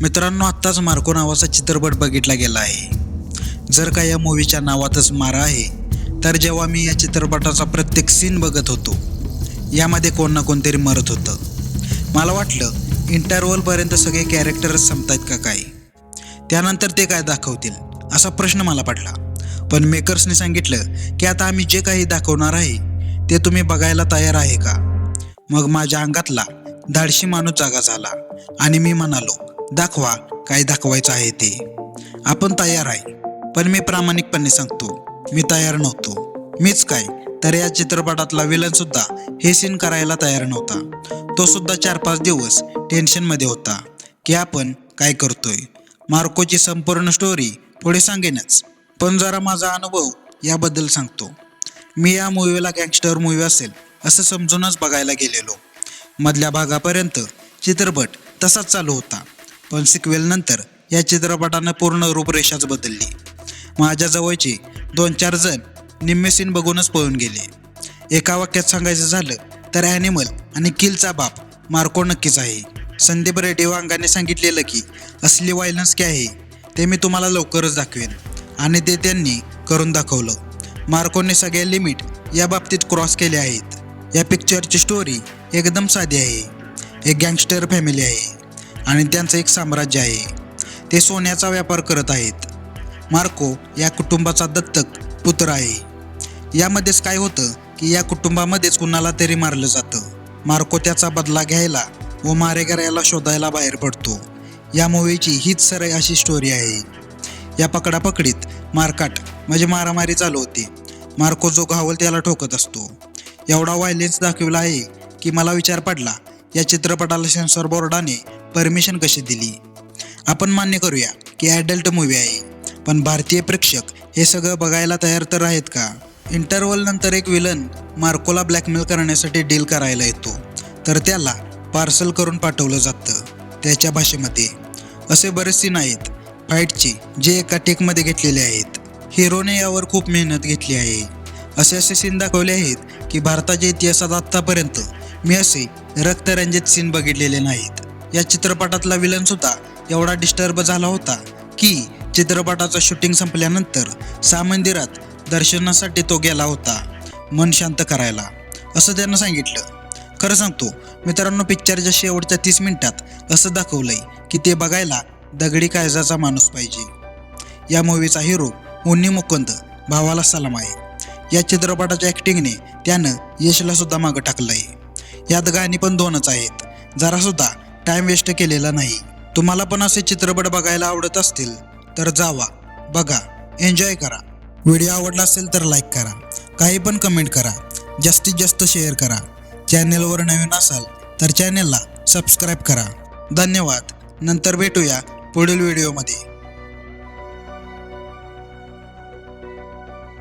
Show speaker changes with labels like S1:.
S1: मित्रांनो आत्ताच मार्को नावाचा चित्रपट बघितला गेला आहे. जर का या मूवीच्या नावातच मारा आहे तर जेव्हा मी या चित्रपटाचा प्रत्येक सीन बघत होतो यामध्ये कोण ना कोणतरी मरत होतं. मला वाटलं इंटरवलपर्यंत सगळे कॅरेक्टरच संपतायत का काय? त्यानंतर ते काय दाखवतील असा प्रश्न मला पडला. पण मेकर्सने सांगितलं की आता आम्ही जे काही दाखवणार आहे ते तुम्ही बघायला तयार आहे का? मग माझ्या अंगातला धाडशी माणूस जागा झाला आणि मी म्हणालो दाखवा काय दाखवायचं आहे ते. आपण तयार आहे. पण मी प्रामाणिकपणे सांगतो मी तयार नव्हतो. मीच काय? तर या चित्रपटातला विलन सुद्धा हे सीन करायला तयार नव्हता. तो सुद्धा चार पाच दिवस टेन्शनमध्ये होता की आपण काय करतोय? मार्कोची संपूर्ण स्टोरी पुढे सांगेनच. पण जरा माझा अनुभव याबद्दल सांगतो. मी या मूवीला गँगस्टर मूवी असेल असं समजूनच बघायला गेलेलो. मधल्या भागापर्यंत चित्रपट तसाच चालू होता. पण सिक्वेल नंतर या चित्रपटानं पूर्ण रूपरेषाच बदलली. माझ्या जवळचे दोन चार जण निम्मे सीन बघूनच पळून गेले. एका वाक्यात सांगायचं झालं तर ॲनिमल आणि किलचा बाप मार्को नक्कीच आहे. संदीप रेड्डी वांगाने सांगितलेलं की असली वायलन्स काय आहे ते मी तुम्हाला लवकरच दाखवेन. आणि ते त्यांनी करून दाखवलं. मार्कोने सगळ्या लिमिट या बाबतीत क्रॉस केले आहेत. या पिक्चरची स्टोरी एकदम साधी आहे. एक गँगस्टर फॅमिली आहे. आणि त्यांचं एक साम्राज्य आहे. ते सोन्याचा व्यापार करत आहेत. मार्को या कुटुंबाचा दत्तक पुत्र आहे. यामध्येच काय होतं की या कुटुंबामध्येच कुणाला तरी मारलं जातं. मार्को त्याचा बदला घ्यायला व मारेकऱ्याला शोधायला बाहेर पडतो. या मूवीची हीच सरळ अशी स्टोरी आहे. या पकडापकडीत मारकाट म्हणजे मारामारी चालू होती. मार्को जो घावल त्याला ठोकत असतो. एवढा व्हायलेन्स दाखविला आहे की मला विचार पडला. या चित्रपटाला सेन्सॉर बोर्डाने परमिशन कशी दिली? आपण मान्य करूया की ॲडल्ट मूवी आहे. पण भारतीय प्रेक्षक हे सगळं बघायला तयार तर आहेत का? इंटरवल नंतर एक विलन मार्कोला ब्लॅकमेल करण्यासाठी डील करायला येतो. तर त्याला पार्सल करून पाठवलं जातं. त्याच्या भाषेमध्ये असे बरेच सीन आहेत. फाईटचे जे एका टेकमध्ये घेतलेले आहेत. हिरोने यावर खूप मेहनत घेतली आहे. असे असे सीन दाखवले आहेत की भारताच्या इतिहासात आत्तापर्यंत मी असे रक्तरंजित सीन बघितलेले नाहीत. या चित्रपटातला विलन सुद्धा एवढा डिस्टर्ब झाला होता की चित्रपटाचं शूटिंग संपल्यानंतर सा मंदिरात दर्शनासाठी तो गेला होता मन शांत करायला. असं त्यानं सांगितलं. खरं सांगतो मित्रांनो पिक्चरच्या शेवटच्या तीस मिनिटात असं दाखवलंय की ते बघायला दगडी काळजाचा माणूस पाहिजे. या मूवीचा हिरो उन्नी मुकुंद भावाला सलाम आहे. या चित्रपटाच्या ॲक्टिंगने त्यानं यशला सुद्धा मागं टाकलंय. यात गाणी पण दोनच आहेत. जरासुद्धा टाइम वेस्ट केलेला नाही. तुम्हाला पण असे चित्रपट बघायला आवडत असतील तर जावा बघा एन्जॉय करा. व्हिडिओ आवडला असेल तर लाईक करा. काही पण कमेंट करा. जास्तीत जास्त शेअर करा. चॅनेलवर नवीन असाल तर चॅनेलला सबस्क्राईब करा. धन्यवाद. नंतर भेटूया पुढील व्हिडिओमध्ये